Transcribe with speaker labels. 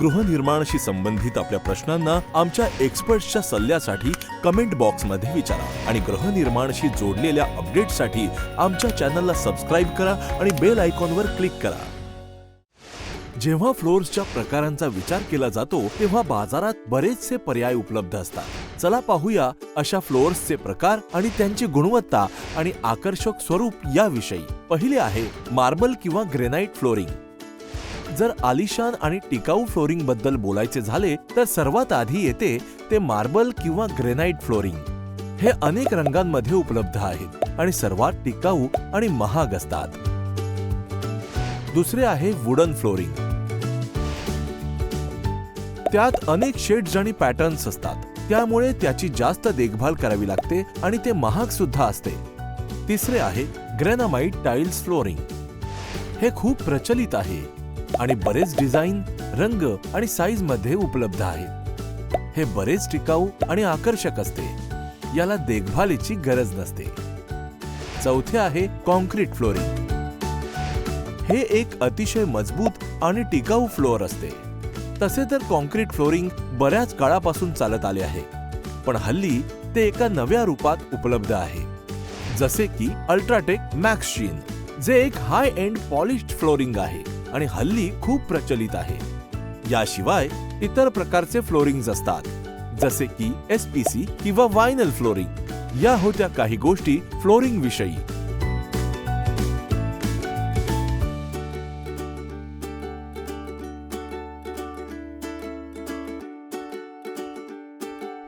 Speaker 1: गृहनिर्माणाशी संबंधित आपल्या प्रश्नांना आमच्या एक्सपर्ट्सच्या सल्ल्यासाठी कमेंट बॉक्समध्ये विचारा आणि गृहनिर्माणाशी जोडलेल्या अपडेट्ससाठी आमच्या चॅनलला सबस्क्राईब करा आणि बेल आयकॉनवर क्लिक करा. जेव्हा फ्लोर्सच्या प्रकारांचा विचार केला जातो तेव्हा बाजारात बरेचसे पर्याय उपलब्ध असतात. चला पाहूया अशा फ्लोअर्सचे प्रकार आणि त्यांची गुणवत्ता आणि आकर्षक स्वरूप याविषयी. पहिले आहे मार्बल किंवा ग्रेनाइट फ्लोरिंग. जर आलिशान आणि टिकाऊ फ्लोरिंगबद्दल बोलायचे झाले तर सर्वात आधी येते ते मार्बल किंवा ग्रेनाइट फ्लोरिंग. हे अनेक रंगांमध्ये उपलब्ध आहेत आणि सर्वात टिकाऊ आणि महाग असतात. दुसरे आहे वुडन फ्लोरिंग. त्यात अनेक शेड्स आणि पॅटर्न्स असतात. त्यामुळे त्याची जास्त देखभाल करावी लागते आणि ते महाग सुद्धा असते. तिसरे आहे ग्रेनामाइट टाइल्स फ्लोरिंग. हे खूप प्रचलित आहे. आणि बरेच डिझाईन रंग आणि साईजमध्ये उपलब्ध आहेत हे बरेच टिकाऊ आणि आकर्षक असते. याला देखभालीची गरज नसते. चौथे आहे कॉन्क्रीट फ्लोरिंग. हे एक अतिशय मजबूत आणि टिकाऊ फ्लोअर असते. तसे तर कॉन्क्रीट फ्लोरिंग बऱ्याच काळापासून चालत आले आहे. पण हल्ली ते एका नव्या रूपात उपलब्ध आहे. जसे की अल्ट्राटेक मॅक्सशीन जे एक हाय एंड पॉलिश फ्लोरिंग आहे. आणि हल्ली खूप प्रचलित आहे. याशिवाय इतर प्रकारचे फ्लोरिंग्ज असतात जसे की एस पी सी किंवा वायनल फ्लोरिंग या होत्या काही गोष्टी फ्लोरिंग विषयी